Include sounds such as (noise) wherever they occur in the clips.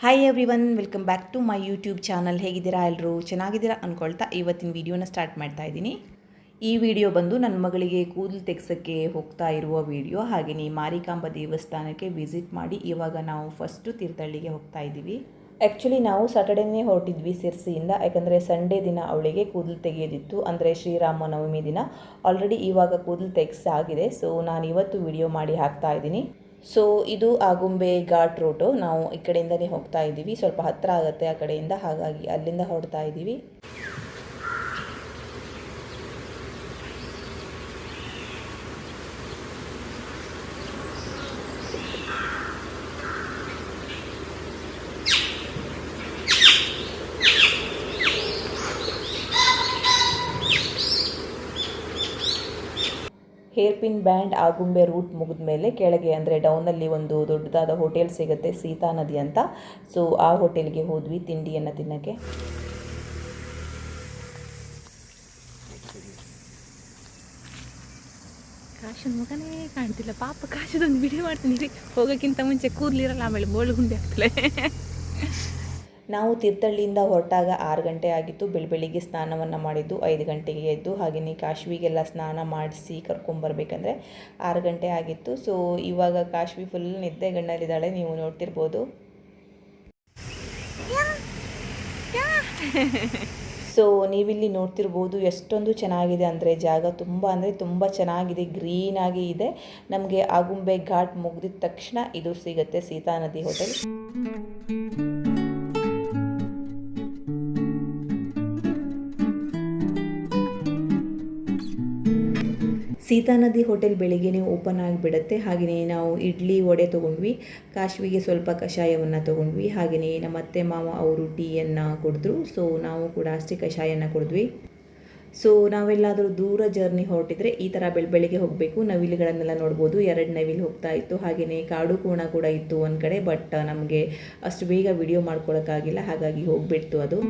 Hi everyone welcome back to my YouTube channel ಹೇಗಿದ್ದೀರಾ ಎಲ್ಲರೂ ಚೆನ್ನಾಗಿದ್ದೀರಾ ಅಂದ್ಕೊಳ್ತಾ ಇವತ್ತಿನ ವಿಡಿಯೋನ ಸ್ಟಾರ್ಟ್ ಮಾಡ್ತಾ ಇದ್ದೀನಿ. ಈ ವಿಡಿಯೋ ಬಂದು ನನ್ನ ಮಗಳಿಗೆ ಕೂದಲು ತೆಗ್ಸೋಕ್ಕೆ ಹೋಗ್ತಾ ಇರುವ ವಿಡಿಯೋ ಹಾಗೆಯೇ ಮಾರಿಕಾಂಬ ದೇವಸ್ಥಾನಕ್ಕೆ ವಿಸಿಟ್ ಮಾಡಿ ಇವಾಗ ನಾವು ಫಸ್ಟು ತೀರ್ಥಹಳ್ಳಿಗೆ ಹೋಗ್ತಾ ಇದ್ದೀವಿ. ಆ್ಯಕ್ಚುಲಿ ನಾವು ಸಾಟರ್ಡೇನೇ ಹೊರಟಿದ್ವಿ ಸಿರ್ಸಿಯಿಂದ, ಯಾಕಂದರೆ ಸಂಡೇ ದಿನ ಅವಳಿಗೆ ಕೂದಲು ತೆಗೆಯೋದಿತ್ತು. ಅಂದರೆ ಶ್ರೀರಾಮ ನವಮಿ ದಿನ. ಆಲ್ರೆಡಿ ಇವಾಗ ಕೂದಲು ತೆಗ್ಸಾಗಿದೆ. ಸೊ ನಾನು ಇವತ್ತು ವಿಡಿಯೋ ಮಾಡಿ ಹಾಕ್ತಾ ಇದ್ದೀನಿ. ಸೊ ಇದು ಆಗುಂಬೆ ಘಾಟ್ ರೋಟು ನಾವು ಈ ಕಡೆಯಿಂದಲೇ ಹೋಗ್ತಾ ಇದ್ದೀವಿ. ಸ್ವಲ್ಪ ಹತ್ತಿರ ಆಗುತ್ತೆ ಆ ಕಡೆಯಿಂದ. ಹಾಗಾಗಿ ಅಲ್ಲಿಂದ ಹೊರಡ್ತಾ ಇದ್ದೀವಿ. Hairpin bend Agumbe route ಮುಗಿದ ಮೇಲೆ ಕೆಳಗೆ ಅಂದರೆ ಡೌನಲ್ಲಿ ಒಂದು ದೊಡ್ಡದಾದ ಹೋಟೆಲ್ ಸಿಗುತ್ತೆ ಸೀತಾ ನದಿ ಅಂತ. ಸೊ ಆ ಹೋಟೆಲ್ಗೆ ಹೋದ್ವಿ, ತಿಂಡಿಯನ್ನು ತಿನ್ನೋಕ್ಕೆ. ಕಾಶನ್ ಮುಖನೇ ಕಾಣ್ತಿಲ್ಲ. ಪಾಪ ಕಾಶದೊಂದು ಬಿಡಿ ಮಾಡ್ತೀನಿ. ಹೋಗೋಕ್ಕಿಂತ ಮುಂಚೆ ಕೂದಲಿರಲ್ಲ ಆಮೇಲೆ ಬೋಳು ಗುಂಡಿ ಆಗ್ತಲೆ ನಾವು ತೀರ್ಥಹಳ್ಳಿಯಿಂದ ಹೊರಟಾಗ ಆರು ಗಂಟೆ ಆಗಿತ್ತು. ಬೆಳಿ ಬೆಳಿಗ್ಗೆ ಸ್ನಾನವನ್ನು ಮಾಡಿದ್ದು ಐದು ಗಂಟೆಗೆ ಎದ್ದು ಹಾಗೆಯೇ ಕಾಶ್ವಿಗೆಲ್ಲ ಸ್ನಾನ ಮಾಡಿಸಿ ಕರ್ಕೊಂಬರ್ಬೇಕಂದ್ರೆ ಆರು ಗಂಟೆ ಆಗಿತ್ತು. ಸೊ ಇವಾಗ ಕಾಶ್ವಿ ಫುಲ್ ನಿದ್ದೆಗಣ್ಣಲ್ಲಿದ್ದಾಳೆ ನೀವು ನೋಡ್ತಿರ್ಬೋದು. ಸೊ ನೀವಿಲ್ಲಿ ನೋಡ್ತಿರ್ಬೋದು ಎಷ್ಟೊಂದು ಚೆನ್ನಾಗಿದೆ. ಅಂದರೆ ಜಾಗ ತುಂಬ, ಅಂದರೆ ತುಂಬ ಚೆನ್ನಾಗಿದೆ. ಗ್ರೀನಾಗಿ ಇದೆ. ನಮಗೆ ಆಗುಂಬೆ ಘಾಟ್ ಮುಗಿದ ತಕ್ಷಣ ಇದು ಸಿಗುತ್ತೆ ಸೀತಾ ನದಿ ಹೋಟೆಲ್. ಸೀತಾ ನದಿ ಹೋಟೆಲ್ ಬೆಳಿಗ್ಗೆನೇ ಓಪನ್ ಆಗಿಬಿಡುತ್ತೆ. ಹಾಗೆಯೇ ನಾವು ಇಡ್ಲಿ ವಡೆ ತೊಗೊಂಡ್ವಿ. ಕಾಶ್ವಿಗೆ ಸ್ವಲ್ಪ ಕಷಾಯವನ್ನು ತೊಗೊಂಡ್ವಿ. ಹಾಗೆಯೇ ನಮ್ಮ ಅತ್ತೆ ಮಾವ ಅವರು ಟೀಯನ್ನು ಕುಡಿದ್ರು. ಸೊ ನಾವು ಕೂಡ ಅಷ್ಟೇ ಕಷಾಯನ ಕೊಡಿದ್ವಿ. ಸೊ ನಾವೆಲ್ಲಾದರೂ ದೂರ ಜರ್ನಿ ಹೊರಟಿದ್ರೆ ಈ ಥರ ಬೆಳ, ಬೆಳಿಗ್ಗೆ ಹೋಗಬೇಕು. ನವಿಲುಗಳನ್ನೆಲ್ಲ ನೋಡ್ಬೋದು. ಎರಡು ನವಿಲು ಹೋಗ್ತಾ ಇತ್ತು. ಹಾಗೆಯೇ ಕಾಡು ಕೋಣ ಕೂಡ ಇತ್ತು ಒಂದು ಕಡೆ ಬಟ್ ನಮಗೆ ಅಷ್ಟು ಬೇಗ ವಿಡಿಯೋ ಮಾಡ್ಕೊಳಕ್ಕಾಗಿಲ್ಲ. ಹಾಗಾಗಿ ಹೋಗ್ಬಿಡ್ತು ಅದು.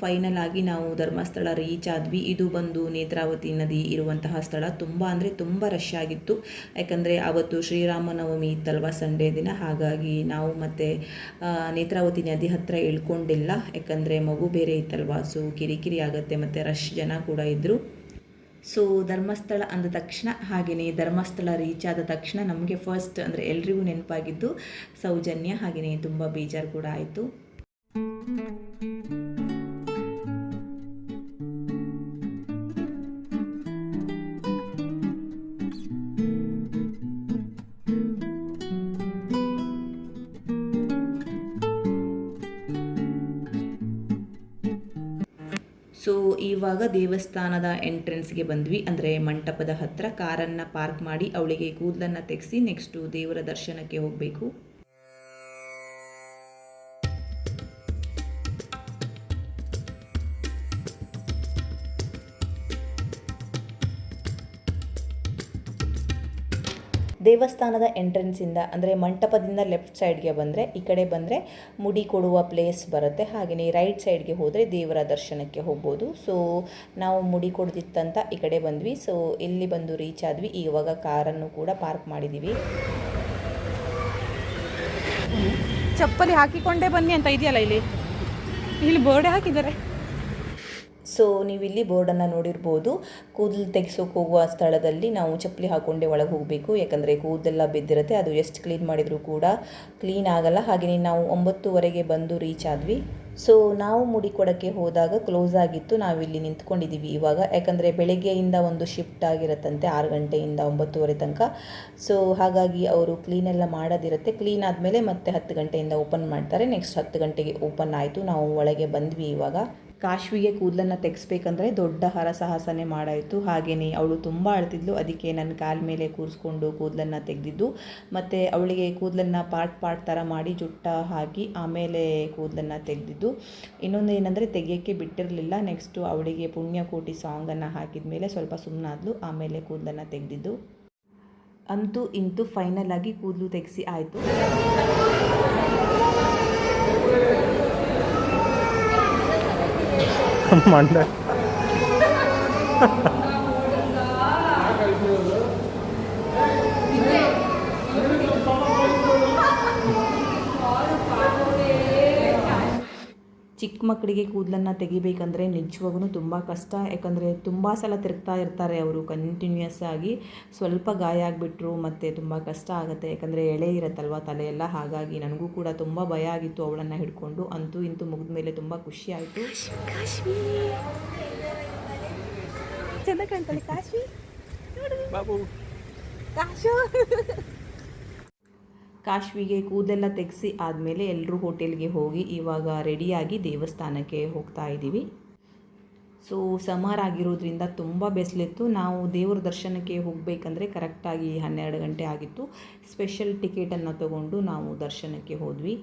ಫೈನಲ್ ಆಗಿ ನಾವು ಧರ್ಮಸ್ಥಳ ರೀಚ್ ಆದ್ವಿ. ಇದು ಬಂದು ನೇತ್ರಾವತಿ ನದಿ ಇರುವಂತಹ ಸ್ಥಳ. ತುಂಬ ಅಂದರೆ ತುಂಬ ರಶ್ ಆಗಿತ್ತು. ಯಾಕಂದರೆ ಅವತ್ತು ಶ್ರೀರಾಮನವಮಿ ಇತ್ತಲ್ವ ಸಂಡೇ ದಿನ. ಹಾಗಾಗಿ ನಾವು ಮತ್ತೆ ನೇತ್ರಾವತಿ ನದಿ ಹತ್ರ ಇಳ್ಕೊಂಡಿಲ್ಲ. ಯಾಕಂದರೆ ಮಗು ಬೇರೆ ಇತ್ತಲ್ವ? ಸೊ ಕಿರಿಕಿರಿ ಆಗುತ್ತೆ ಮತ್ತು ರಶ್ ಜನ ಕೂಡ ಇದ್ದರು ಸೊ ಧರ್ಮಸ್ಥಳ ಅಂದ ತಕ್ಷಣ ಹಾಗೆಯೇ ಧರ್ಮಸ್ಥಳ ರೀಚ್ ಆದ ತಕ್ಷಣ ನಮಗೆ ಫಸ್ಟ್ ಅಂದರೆ ಎಲ್ರಿಗೂ ನೆನಪಾಗಿದ್ದು ಸೌಜನ್ಯ. ಹಾಗೆಯೇ ತುಂಬ ಬೇಜಾರು ಕೂಡ ಆಯಿತು. ಸೊ ಇವಾಗ ದೇವಸ್ಥಾನದ ಎಂಟ್ರೆನ್ಸ್ಗೆ ಬಂದ್ವಿ. ಅಂದರೆ ಮಂಟಪದ ಹತ್ತಿರ ಕಾರನ್ನು ಪಾರ್ಕ್ ಮಾಡಿ, ಅವಳಿಗೆ ಕೂದಲನ್ನು ತೆಗೆಸಿ ನೆಕ್ಸ್ಟು ದೇವರ ದರ್ಶನಕ್ಕೆ ಹೋಗಬೇಕು. ದೇವಸ್ಥಾನದ ಎಂಟ್ರೆನ್ಸಿಂದ, ಅಂದರೆ ಮಂಟಪದಿಂದ ಲೆಫ್ಟ್ ಸೈಡ್ಗೆ ಬಂದರೆ, ಈ ಕಡೆ ಬಂದರೆ ಮುಡಿ ಕೊಡುವ ಪ್ಲೇಸ್ ಬರುತ್ತೆ. ಹಾಗೆಯೇ ರೈಟ್ ಸೈಡ್ಗೆ ಹೋದರೆ ದೇವರ ದರ್ಶನಕ್ಕೆ ಹೋಗ್ಬೋದು. ಸೊ ನಾವು ಮುಡಿ ಕೊಡ್ತಿತ್ತಂತ ಈ ಕಡೆ ಬಂದ್ವಿ. ಸೊ ಇಲ್ಲಿ ಬಂದು ರೀಚ್ ಆದ್ವಿ. ಇವಾಗ ಕಾರನ್ನು ಕೂಡ ಪಾರ್ಕ್ ಮಾಡಿದ್ದೀವಿ ಚಪ್ಪಲಿ ಹಾಕಿಕೊಂಡೇ ಬನ್ನಿ ಅಂತ ಇದೆಯಲ್ಲ ಇಲ್ಲಿ? ಇಲ್ಲಿ ಬೋರ್ಡೆ ಹಾಕಿದ್ದಾರೆ. ಸೊ ನೀವಿಲ್ಲಿ ಬೋರ್ಡನ್ನು ನೋಡಿರ್ಬೋದು. ಕೂದಲು ತೆಗೆಸೋಕೆ ಹೋಗುವ ಸ್ಥಳದಲ್ಲಿ ನಾವು ಚಪ್ಪಲಿ ಹಾಕ್ಕೊಂಡೆ ಒಳಗೆ ಹೋಗಬೇಕು. ಯಾಕಂದರೆ ಕೂದಲೆಲ್ಲ ಬಿದ್ದಿರುತ್ತೆ, ಅದು ಎಷ್ಟು ಕ್ಲೀನ್ ಮಾಡಿದರೂ ಕೂಡ ಕ್ಲೀನ್ ಆಗಲ್ಲ. ಹಾಗೆಯೇ ನಾವು ಒಂಬತ್ತುವರೆಗೆ ಬಂದು ರೀಚ್ ಆದ್ವಿ. ಸೊ ನಾವು ಮುಡಿ ಕೊಡೋಕ್ಕೆ ಹೋದಾಗ ಕ್ಲೋಸ್ ಆಗಿತ್ತು. ನಾವಿಲ್ಲಿ ನಿಂತ್ಕೊಂಡಿದ್ದೀವಿ ಇವಾಗ. ಯಾಕಂದರೆ ಬೆಳಗ್ಗೆಯಿಂದ ಒಂದು ಶಿಫ್ಟ್ ಆಗಿರುತ್ತಂತೆ, ಆರು ಗಂಟೆಯಿಂದ ಒಂಬತ್ತುವರೆ ತನಕ. ಸೊ ಹಾಗಾಗಿ ಅವರು ಕ್ಲೀನೆಲ್ಲ ಮಾಡೋದಿರುತ್ತೆ. ಕ್ಲೀನ್ ಆದಮೇಲೆ ಮತ್ತೆ ಹತ್ತು ಗಂಟೆಯಿಂದ ಓಪನ್ ಮಾಡ್ತಾರೆ. ನೆಕ್ಸ್ಟ್ ಹತ್ತು ಗಂಟೆಗೆ ಓಪನ್ ಆಯಿತು. ನಾವು ಒಳಗೆ ಬಂದ್ವಿ ಇವಾಗ. ಕಾಶ್ವಿಗೆ ಕೂದಲನ್ನು ತೆಗೆಸ್ಬೇಕಂದ್ರೆ ದೊಡ್ಡ ಹರಸಾಹಸನೆ ಮಾಡಾಯಿತು. ಹಾಗೆಯೇ ಅವಳು ತುಂಬ ಅಳ್ತಿದ್ಲು. ಅದಕ್ಕೆ ನನ್ನ ಕಾಲ ಮೇಲೆ ಕೂರಿಸ್ಕೊಂಡು ಕೂದಲನ್ನು ತೆಗೆದಿದ್ದು. ಮತ್ತು ಅವಳಿಗೆ ಕೂದಲನ್ನು ಪಾರ್ಟ್ ಪಾರ್ಟ್ ಥರ ಮಾಡಿ ಜುಟ್ಟ ಹಾಕಿ ಆಮೇಲೆ ಕೂದಲನ್ನು ತೆಗೆದಿದ್ದು. ಇನ್ನೊಂದು ಏನಂದರೆ ತೆಗೆಯೋಕ್ಕೆ ಬಿಟ್ಟಿರಲಿಲ್ಲ. ನೆಕ್ಸ್ಟು ಅವಳಿಗೆ ಪುಣ್ಯಕೋಟಿ ಸಾಂಗನ್ನು ಹಾಕಿದ ಮೇಲೆ ಸ್ವಲ್ಪ ಸುಮ್ಮನಾದ್ಲು ಆಮೇಲೆ ಕೂದಲನ್ನು ತೆಗೆದಿದ್ದು. ಅಂತೂ ಇಂತೂ ಫೈನಲ್ ಆಗಿ ಕೂದಲು ತೆಗೆಸಿ ಆಯಿತು. (laughs) ಮಂಡ ಚಿಕ್ಕ ಮಕ್ಕಳಿಗೆ ಕೂದಲನ್ನು ತೆಗಿಬೇಕಂದ್ರೆ ನಿಜವಾಗೂ ತುಂಬ ಕಷ್ಟ. ಯಾಕಂದರೆ ತುಂಬ ಸಲ ತಿರುಗ್ತಾ ಇರ್ತಾರೆ ಅವರು ಕಂಟಿನ್ಯೂಯಸ್ ಆಗಿ. ಸ್ವಲ್ಪ ಗಾಯ ಆಗಿಬಿಟ್ರು ಮತ್ತು ತುಂಬ ಕಷ್ಟ ಆಗುತ್ತೆ. ಯಾಕಂದರೆ ಎಳೆ ಇರುತ್ತಲ್ವ ತಲೆಯೆಲ್ಲ? ಹಾಗಾಗಿ ನನಗೂ ಕೂಡ ತುಂಬ ಭಯ ಆಗಿತ್ತು ಅವಳನ್ನು ಹಿಡ್ಕೊಂಡು. ಅಂತೂ ಇಂತೂ ಮುಗಿದ ಮೇಲೆ ತುಂಬ ಖುಷಿ ಆಯಿತು. ಬಾಬು. ಚೆಂದ ಕಾಶ್ವಿಗೆ ಕೂದಲೆಲ್ಲ ತೆಗೆಸಿ ಆದಮೇಲೆ ಎಲ್ಲರೂ ಹೋಟೆಲ್ಗೆ ಹೋಗಿ ಇವಾಗ ರೆಡಿಯಾಗಿ ದೇವಸ್ಥಾನಕ್ಕೆ ಹೋಗ್ತಾ ಇದ್ದೀವಿ. ಸೊ ಸಮರ್ ಆಗಿರೋದ್ರಿಂದ ತುಂಬ ಬೆಸ್ಲಿತ್ತು. ನಾವು ದೇವ್ರ ದರ್ಶನಕ್ಕೆ ಹೋಗಬೇಕಂದ್ರೆ ಕರೆಕ್ಟಾಗಿ ಹನ್ನೆರಡು ಗಂಟೆ ಆಗಿತ್ತು. ಸ್ಪೆಷಲ್ ಟಿಕೆಟನ್ನು ತಗೊಂಡು ನಾವು ದರ್ಶನಕ್ಕೆ ಹೋದ್ವಿ.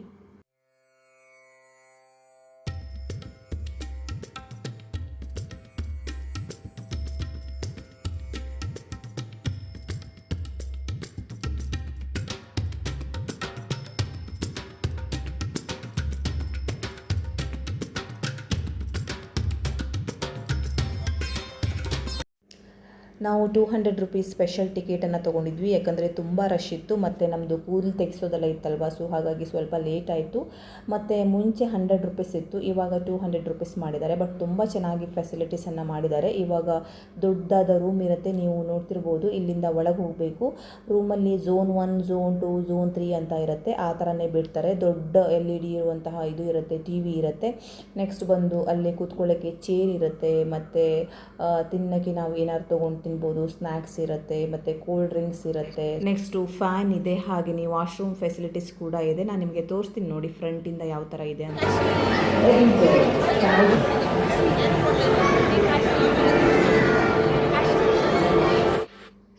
ನಾವು ಟೂ ಹಂಡ್ರೆಡ್ ರುಪೀಸ್ ಸ್ಪೆಷಲ್ ಟಿಕೆಟನ್ನು ತೊಗೊಂಡಿದ್ವಿ, ಯಾಕಂದರೆ ತುಂಬ ರಶ್ ಇತ್ತು, ಮತ್ತು ನಮ್ಮದು ಕೂದಲು ತೆಗೆಸೋದೆಲ್ಲ ಇತ್ತಲ್ವ ಸೊ ಹಾಗಾಗಿ ಸ್ವಲ್ಪ ಲೇಟ್ ಆಯಿತು. ಮತ್ತು ಮುಂಚೆ ಹಂಡ್ರೆಡ್ ರುಪೀಸ್ ಇತ್ತು, ಇವಾಗ ಟೂ ಹಂಡ್ರೆಡ್ ರುಪೀಸ್ ಮಾಡಿದ್ದಾರೆ ಬಟ್ ತುಂಬ ಚೆನ್ನಾಗಿ ಫೆಸಿಲಿಟೀಸನ್ನು ಮಾಡಿದ್ದಾರೆ. ಇವಾಗ ದೊಡ್ಡದಾದ ರೂಮ್ ಇರುತ್ತೆ, ನೀವು ನೋಡ್ತಿರ್ಬೋದು, ಇಲ್ಲಿಂದ ಒಳಗೆ ಹೋಗಬೇಕು. ರೂಮಲ್ಲಿ zone one zone two zone three ಅಂತ ಇರುತ್ತೆ, ಆ ಥರನೇ ಬಿಡ್ತಾರೆ. ದೊಡ್ಡ ಎಲ್ ಇ ಡಿ ಇರುವಂತಹ ಇದು ಇರುತ್ತೆ ಟಿ ವಿ ಇರುತ್ತೆ. ನೆಕ್ಸ್ಟ್ ಬಂದು ಅಲ್ಲಿ ಕೂತ್ಕೊಳ್ಳೋಕ್ಕೆ ಚೇರ್ ಇರುತ್ತೆ, ಮತ್ತು ತಿನ್ನೋಕ್ಕೆ ನಾವು ಏನಾದ್ರು ತೊಗೊಂಡು ತಿನ್ಬೋದು ಸ್ನ್ಯಾಕ್ಸ್ ಇರುತ್ತೆ, ಮತ್ತು ಕೂಲ್ ಡ್ರಿಂಕ್ಸ್ ಇರುತ್ತೆ. ನೆಕ್ಸ್ಟು ಫ್ಯಾನ್ ಇದೆ, ಹಾಗೆ ನೀವು ವಾಶ್ರೂಮ್ ಫೆಸಿಲಿಟೀಸ್ ಕೂಡ ಇದೆ. ನಾನು ನಿಮಗೆ ತೋರಿಸ್ತೀನಿ ನೋಡಿ ಫ್ರಂಟಿಂದ ಯಾವ ಥರ ಇದೆ ಅಂತ.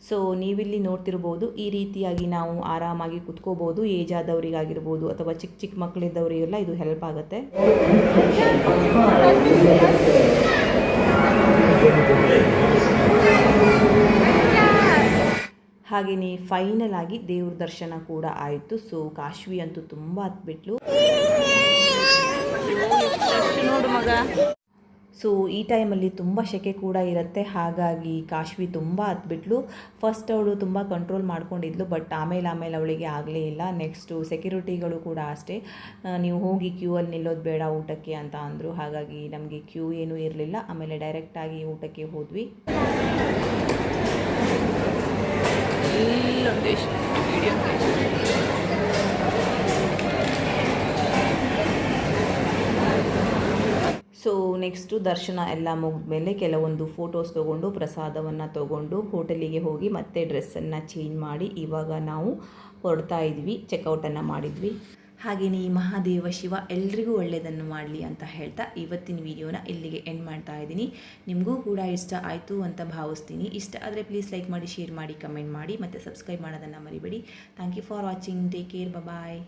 ಸೊ ನೀವಿಲ್ಲಿ ನೋಡ್ತಿರ್ಬೋದು, ಈ ರೀತಿಯಾಗಿ ನಾವು ಆರಾಮಾಗಿ ಕುತ್ಕೋಬೋದು, ಏಜ್ ಆದವರಿಗಾಗಿರ್ಬೋದು, ಅಥವಾ ಚಿಕ್ಕ ಚಿಕ್ಕ ಮಕ್ಕಳಿದ್ದವರಿಗೆಲ್ಲ ಇದು ಹೆಲ್ಪ್ ಆಗುತ್ತೆ. ಹಾಗೆಯೇ ಫೈನಲ್ ಆಗಿ ದೇವ್ರ ದರ್ಶನ ಕೂಡ ಆಯಿತು. ಸೊ ಕಾಶ್ವಿ ಅಂತೂ ತುಂಬ ಹತ್ಬಿಟ್ಲು ನೋಡು ಮಗ. ಸೊ ಈ ಟೈಮಲ್ಲಿ ತುಂಬ ಸೆಕೆ ಕೂಡ ಇರುತ್ತೆ. ಹಾಗಾಗಿ ಕಾಶ್ವಿ ತುಂಬ ಹತ್ಬಿಟ್ಲು ಫಸ್ಟ್ ಅವಳು ತುಂಬ ಕಂಟ್ರೋಲ್ ಮಾಡ್ಕೊಂಡಿದ್ಲು ಬಟ್ ಆಮೇಲೆ ಆಮೇಲೆ ಅವಳಿಗೆ ಆಗಲೇ ಇಲ್ಲ. ನೆಕ್ಸ್ಟು ಸೆಕ್ಯೂರಿಟಿಗಳು ಕೂಡ ಅಷ್ಟೇ. ನೀವು ಹೋಗಿ ಕ್ಯೂ ಅಲ್ಲಿ ನಿಲ್ಲೋದು ಬೇಡ ಊಟಕ್ಕೆ ಅಂತ ಅಂದರು. ಹಾಗಾಗಿ ನಮಗೆ ಕ್ಯೂ ಏನೂ ಇರಲಿಲ್ಲ. ಆಮೇಲೆ ಡೈರೆಕ್ಟಾಗಿ ಊಟಕ್ಕೆ ಹೋದ್ವಿ. ಇಲ್ಲೊಂದು ಎಷ್ಟು ವಿಡಿಯೋ ಸೊ ನೆಕ್ಸ್ಟು ದರ್ಶನ ಎಲ್ಲ ಮುಗಿದ್ಮೇಲೆ ಕೆಲವೊಂದು ಫೋಟೋಸ್ ತೊಗೊಂಡು, ಪ್ರಸಾದವನ್ನು ತೊಗೊಂಡು ಹೋಟೆಲಿಗೆ ಹೋಗಿ ಮತ್ತೆ ಡ್ರೆಸ್ಸನ್ನು ಚೇಂಜ್ ಮಾಡಿ ಇವಾಗ ನಾವು ಹೊರಡ್ತಾ ಇದ್ವಿ, ಚೆಕ್ಔಟನ್ನು ಮಾಡಿದ್ವಿ. ಹಾಗೆಯೇ ಈ ಮಹಾದೇವ ಶಿವ ಎಲ್ರಿಗೂ ಒಳ್ಳೆಯದನ್ನು ಮಾಡಲಿ ಅಂತ ಹೇಳ್ತಾ ಇವತ್ತಿನ ವಿಡಿಯೋನ ಇಲ್ಲಿಗೆ ಎಂಡ್ ಮಾಡ್ತಾ ಇದ್ದೀನಿ. ನಿಮಗೂ ಕೂಡ ಇಷ್ಟ ಆಯಿತು ಅಂತ ಭಾವಿಸ್ತೀನಿ. ಇಷ್ಟ ಆದರೆ ಪ್ಲೀಸ್ ಲೈಕ್ ಮಾಡಿ ಶೇರ್ ಮಾಡಿ ಕಮೆಂಟ್ ಮಾಡಿ ಮತ್ತು ಸಬ್ಸ್ಕ್ರೈಬ್ ಮಾಡೋದನ್ನು ಮರಿಬೇಡಿ. Thank you for watching take care bye